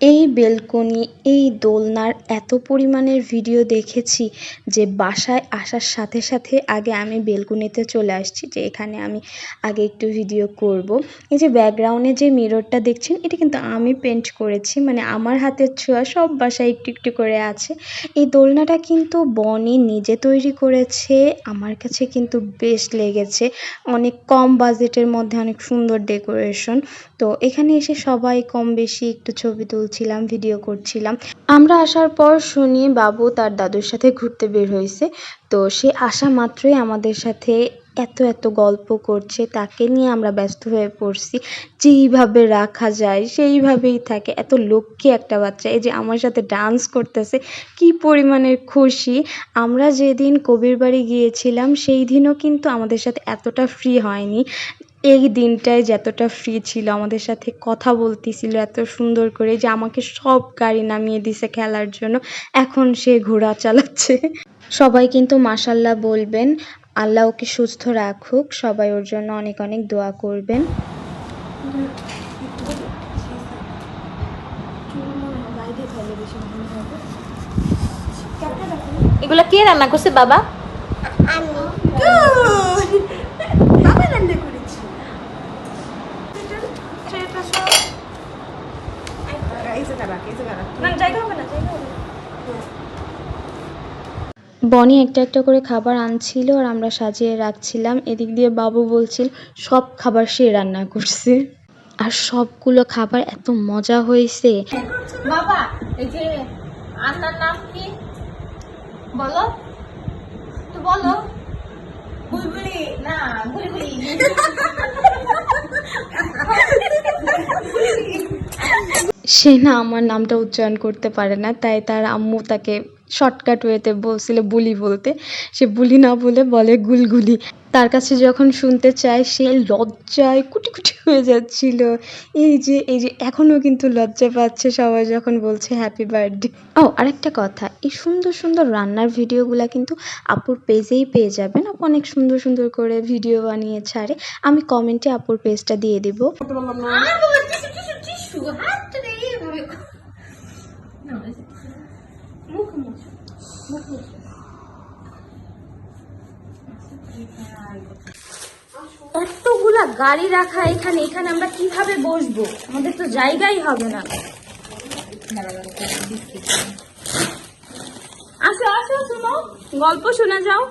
এই বেলকনি, এই দোলনার এত পরিমাণের ভিডিও দেখেছি যে বাসায় আসার সাথে সাথে আগে আমি বেলকনিতে চলে আসছি যে এখানে আমি আগে একটু ভিডিও করব। এই যে ব্যাকগ্রাউন্ডে যে মিররটা দেখছেন, এটা কিন্তু আমি পেন্ট করেছি মানে আমার হাতের ছোঁয়া সব বাসায় একটু একটু করে আছে। এই দোলনাটা কিন্তু বনি নিজে তৈরি করেছে, আমার কাছে কিন্তু বেশ লেগেছে। অনেক কম বাজেটের মধ্যে অনেক সুন্দর ডেকোরেশন তো এখানে এসে সবাই কম বেশি একটু ছবি তুলছিলাম ভিডিও করছিলাম। আমরা আসার পর শুনি বাবু তার দাদুর সাথে ঘুরতে বের হয়েছে। তো সে আসা মাত্রই আমাদের সাথে এত এত গল্প করছে, তাকে নিয়ে আমরা ব্যস্ত হয়ে পড়ছি। যেইভাবে রাখা যায়, সেইভাবেই থাকে। এত লক্ষ্মী একটা বাচ্চা, এই যে আমার সাথে ডান্স করতেছে, কি পরিমাণের খুশি। আমরা যেদিন কবির বাড়ি গিয়েছিলাম, সেই দিনও কিন্তু আমাদের সাথে এতটা ফ্রি হয়নি। এই দিনটায় যতটা ফ্রি ছিল আমাদের সাথে কথা বলতেছিল এত সুন্দর করে যে আমাকে সব গাড়ি নামিয়ে দিছে খেলার জন্য। এখন সে ঘোড়া চালাচ্ছে। সবাই কিন্তু মাসাল্লাহ বলবেন আল্লাহ ওকে সুস্থ রাখুক সবাই ওর জন্য অনেক অনেক দোয়া করবেন। এগুলো কে রান্না করছে বাবা? বাবা রান্না করেছি না জায়গা হবে না জায়গা হবে বনি একটা একটা করে খাবার আনছিল আর আমরা সাজিয়ে রাখছিলাম। এদিক দিয়ে বাবু বলছিল সব খাবার সে রান্না করছে। আর সবগুলো খাবার এত মজা হয়েছে। বাবা এই যে আন্নার নাম কি? বলো। তো বলো। বুলবুলি না বুলবুলি। সে না আমার নামটা উচ্চারণ করতে পারে না, তাই তার আম্মু তাকে শর্টকাট ওয়েতে বলছিল বুলি বলতে। সে বুলি না বলে বলে গুলগুলি। তার কাছে যখন শুনতে চায়, সে লজ্জায় কুটি কুটি হয়ে যাচ্ছিল। এই যে এই যে, এখনও কিন্তু লজ্জা পাচ্ছে সবাই যখন বলছে হ্যাপি বার্থডে ও, আরেকটা কথা, এই সুন্দর সুন্দর রান্নার ভিডিওগুলো কিন্তু আপুর পেজেই পেয়ে যাবেন। আপু অনেক সুন্দর সুন্দর করে ভিডিও বানিয়ে ছাড়ে। আমি কমেন্টে আপুর পেজটা দিয়ে দিব। আর বাবা টিস্যু টিস্যু টিস্যু হাত তো এভাবে না। মুখ মুখ মুখ মুখ এতগুলা গাড়ি রাখা এখানে এখানে আমরা কীভাবে বসবো? আমাদের তো জায়গাই হবে না। আসো আসো শোনো গল্প শোনা যাও।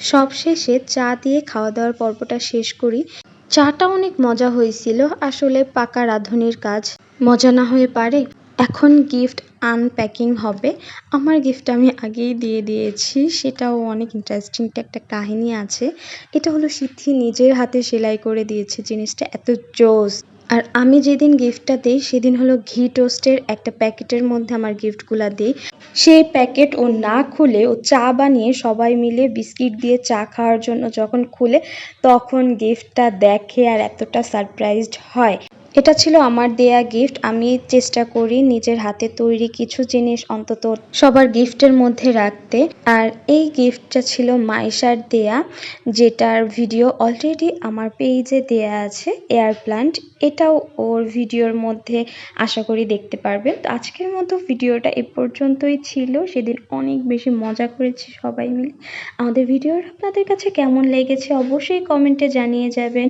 সব শেষে চা দিয়ে খাওয়া দাওয়ার পর্বটা শেষ করি। চাটা অনেক মজা হয়েছিল, আসলে পাকা রাঁধুনির কাজ মজা না হয়ে পারে। এখন গিফট আনপ্যাকিং হবে। আমার গিফট আমি আগেই দিয়ে দিয়েছি, সেটাও অনেক ইন্টারেস্টিং একটা কাহিনী আছে। এটা হলো সিদ্ধি নিজের হাতে সেলাই করে দিয়েছে জিনিসটা, এত জোস। আর আমি যেদিন গিফটটা দিই, সেদিন হলো ঘি টোস্টের একটা প্যাকেটের মধ্যে আমার গিফটগুলা দিই। সেই প্যাকেট ও না খুলে ও চা বানিয়ে সবাই মিলে বিস্কিট দিয়ে চা খাওয়ার জন্য যখন খুলে, তখন গিফটটা দেখে আর এতটা সারপ্রাইজড হয়। এটা ছিল আমার দেয়া গিফট আমি চেষ্টা করি নিজের হাতে তৈরি কিছু জিনিস অন্তত সবার গিফটের মধ্যে রাখতে। আর এই গিফটটা ছিল মাইশার দেয়া, যেটার ভিডিও অলরেডি আমার পেজে দেয়া আছে এয়ার প্ল্যান্ট এটাও ওর ভিডিওর মধ্যে আশা করি দেখতে পারবেন তো আজকের মতো ভিডিওটা এ পর্যন্তই ছিল। সেদিন অনেক বেশি মজা করেছি সবাই মিলে। আমাদের ভিডিওর আপনাদের কাছে কেমন লেগেছে অবশ্যই কমেন্টে জানিয়ে যাবেন।